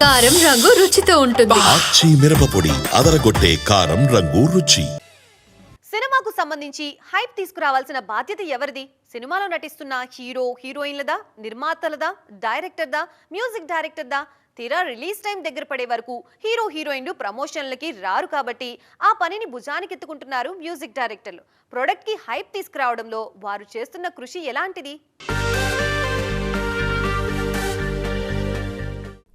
కారం రంగు రుచితో ఉంటుంది. ఆచి మిరపపొడి అదరగొట్టే కారం రంగు రుచి. సినిమాకు సంబంధించి హైప్ తీసుకురావాల్సిన బాధ్యత ఎవరిది? సినిమాలో నటిస్తున్న హీరో హీరోయిన్లదా నిర్మాతలదా డైరెక్టర్దా మ్యూజిక్ డైరెక్టర్దా? తీరా రిలీజ్ టైం దగ్గర పడే వరకు హీరో హీరోయిన్లు ప్రమోషన్లకి రారు కాబట్టి ఆ పనిని భుజానికెత్తుకుంటున్నారు మ్యూజిక్ డైరెక్టర్లు. ప్రొడక్ట్కి హైప్ తీసుకురావడంలో వారు చేస్తున్న కృషి ఎలాంటిది?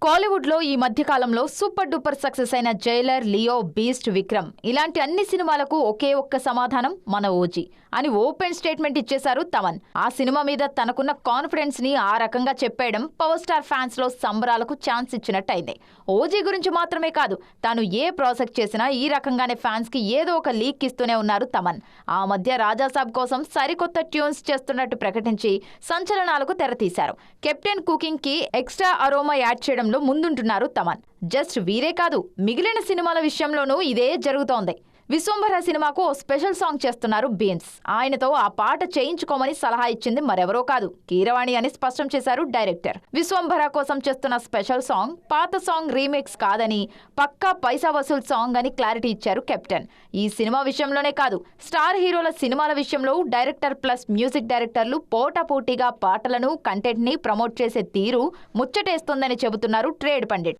కాలీవుడ్లో ఈ మధ్య కాలంలో సూపర్ డూపర్ సక్సెస్ అయిన జైలర్ లియో బీస్ట్ విక్రమ్ ఇలాంటి అన్ని సినిమాలకు ఒకే ఒక్క సమాధానం మన ఓజీ అని ఓపెన్ స్టేట్మెంట్ ఇచ్చేశారు తమన్. ఆ సినిమా మీద తనకున్న కాన్ఫిడెన్స్ని ఆ రకంగా చెప్పేయడం పవర్ స్టార్ ఫ్యాన్స్లో సంబరాలకు ఛాన్స్ ఇచ్చినట్టయింది. ఓజీ గురించి మాత్రమే కాదు తాను ఏ ప్రాజెక్ట్ చేసినా ఈ రకంగానే ఫ్యాన్స్కి ఏదో ఒక లీక్ ఇస్తూనే ఉన్నారు తమన్. ఆ మధ్య రాజాసాబ్ కోసం సరికొత్త ట్యూన్స్ చేస్తున్నట్టు ప్రకటించి సంచలనాలకు తెరతీశారు. కెప్టెన్ కుకింగ్కి ఎక్స్ట్రా అరోమా యాడ్ చేయడంలో ముందుంటున్నారు తమన్. జస్ట్ వీరే కాదు మిగిలిన సినిమాల విషయంలోనూ ఇదే జరుగుతోంది. విశ్వంభర సినిమాకు ఓ స్పెషల్ సాంగ్ చేస్తున్నారు బీన్స్. ఆయనతో ఆ పాట చేయించుకోమని సలహా ఇచ్చింది మరెవరో కాదు. కీరవాణి అని స్పష్టం చేశారు డైరెక్టర్. విశ్వంభర కోసం చేస్తున్న స్పెషల్ సాంగ్ పాత సాంగ్ రీమేక్స్ కాదని పక్కా పైసా వసూల్ సాంగ్ అని క్లారిటీ ఇచ్చారు కెప్టెన్. ఈ సినిమా విషయంలోనే కాదు స్టార్ హీరోల సినిమాల విషయంలో డైరెక్టర్ ప్లస్ మ్యూజిక్ డైరెక్టర్లు పోటాపోటీగా పాటలను కంటెంట్ని ప్రమోట్ చేసే తీరు ముచ్చటేస్తోందని చెబుతున్నారు ట్రేడ్ పండిట్.